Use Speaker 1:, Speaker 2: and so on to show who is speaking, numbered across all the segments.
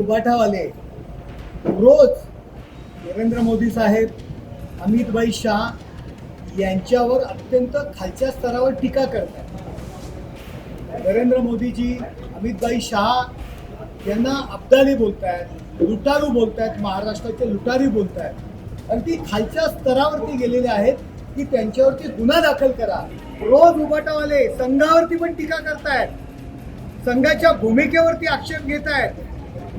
Speaker 1: उभाठावाले. रोज नरेंद्र मोदी साहेब अमितभाई शाह यांच्यावर अत्यंत खालच्या स्तरावर टीका करतात. नरेंद्र मोदीजी अमितभाई शहा यांना अब्दाली बोलतायत लुटारू बोलतायत महाराष्ट्राचे लुटारी बोलतायत. अगदी खालच्या स्तरावरती गेलेले आहेत की त्यांच्यावरती गुन्हा दाखल करा. रोज उबाटावाले संघावरती पण टीका करतायत. संघाच्या भूमिकेवरती आक्षेप घेत आहेत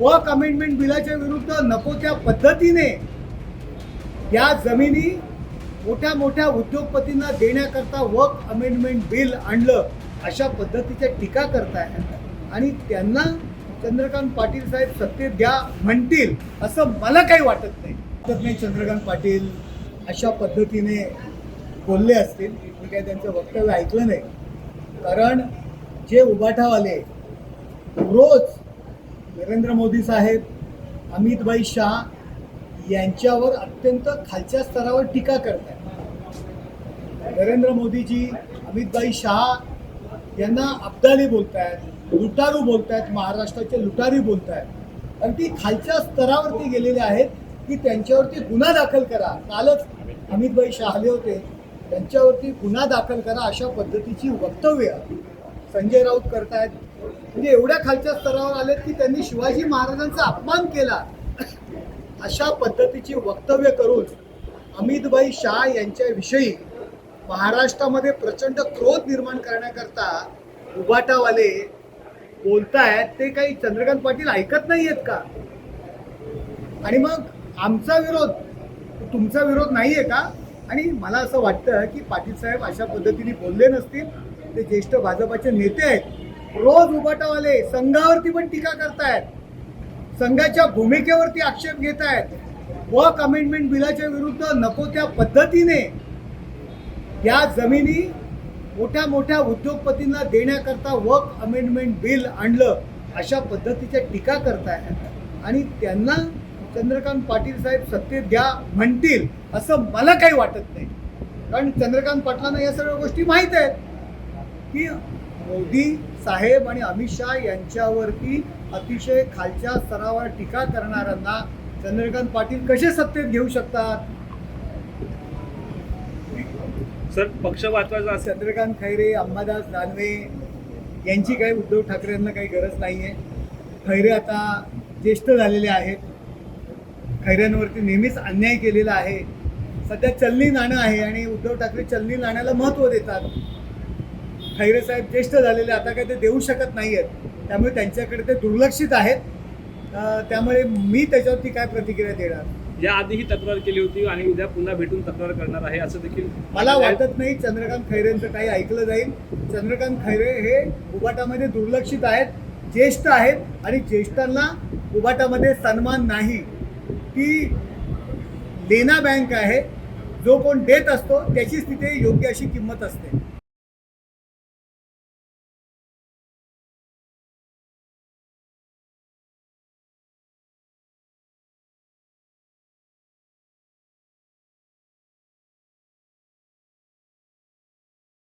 Speaker 1: वक अमेंडमेंट बिलाच्या विरुद्ध नको त्या पद्धतीने या जमिनी मोठ्या मोठ्या उद्योगपतींना देण्याकरता वक अमेंडमेंट बिल आणलं अशा पद्धतीच्या टीका करताय. आणि त्यांना चंद्रकांत पाटील साहेब सत्तेत द्या म्हणतील असं मला काही वाटत नाही. वाटत नाही चंद्रकांत पाटील अशा पद्धतीने बोलले असतील. मी काही त्यांचं वक्तव्य ऐकलं नाही. कारण जे उभाठावाले रोज नरेंद्र मोदी साहेब अमितभाई शाह यांच्यावर अत्यंत खालच्या स्तरावर टीका करत आहेत. नरेंद्र मोदीजी अमितभाई शहा यांना अब्दाली बोलतायत लुटारू बोलतायत महाराष्ट्राचे लुटारी बोलतायत. अगदी खालच्या स्तरावरती गेलेले आहेत की त्यांच्यावरती गुन्हा दाखल करा. कालच अमितभाई शहा आले होते. त्यांच्यावरती गुन्हा दाखल करा अशा पद्धतीची वक्तव्य संजय राऊत करतायत. म्हणजे एवढ्या खालच्या स्तरावर आलेत की त्यांनी शिवाजी महाराजांचा अपमान केला. अशा पद्धतीची वक्तव्य करून अमितभाई शाह यांच्याविषयी महाराष्ट्रामध्ये प्रचंड क्रोध निर्माण करण्याकरता उबाटावाले बोलतायत. ते काही चंद्रकांत पाटील ऐकत नाही आहेत का? आणि मग आमचा विरोध तुमचा विरोध नाही आहे का? आणि मला असं वाटतं की पाटील साहेब अशा पद्धतीने बोलले नसतील. ते ज्येष्ठ भाजपाचे नेते आहेत. रोज उबाटावाले संघावरती पण टीका करतायत. संघाच्या भूमिकेवरती आक्षेप घेत आहेत वक अमेंडमेंट बिलाच्या विरुद्ध नको त्या पद्धतीने या जमिनी मोठ्या मोठ्या उद्योगपतींना देण्याकरता वक अमेंडमेंट बिल आणलं अशा पद्धतीच्या टीका करतायत. आणि त्यांना चंद्रकांत पाटील साहेब सत्तेत द्या म्हणतील असं मला काही वाटत नाही. कारण चंद्रकांत पाटलांना या सगळ्या गोष्टी माहीत आहेत. की मोदी साहेब आणि अमित शहा यांच्यावरती अतिशय खालच्या स्तरावर टीका करणाऱ्यांना चंद्रकांत पाटील कसे सत्तेत घेऊ शकतात?
Speaker 2: सर पक्ष वाचवायचा
Speaker 1: चंद्रकांत खैरे अंबादास दानवे यांची काही उद्धव ठाकरे यांना काही गरज नाही आहे खैरे आता ज्येष्ठ झालेले आहेत. खैऱ्यांवरती नेहमीच अन्याय केलेला आहे. सध्या चलनी नाणं आहे आणि उद्धव ठाकरे चलनी नाण्याला महत्त्व देतात. खैरे साहेब ज्येष्ठ झालेले आता काही ते देऊ शकत नाही आहेत त्यामुळे त्यांच्याकडे ते दुर्लक्षित आहेत. त्यामुळे मी त्याच्यावरती काय प्रतिक्रिया देणार?
Speaker 2: या ही तक्रार केली होती आणि उद्या पुन्हा भेटून तक्रार करणार आहे असं देखील
Speaker 1: मला वाटत नाही चंद्रकांत खैरेंचं काही ऐकलं जाईल. चंद्रकांत खैरे हे उबाटामध्ये दुर्लक्षित आहेत ज्येष्ठ आहेत आणि ज्येष्ठांना उबाटामध्ये सन्मान नाही. ती लेना बँक आहे. जो कोण देत असतो त्याचीच तिथे योग्य अशी किंमत असते.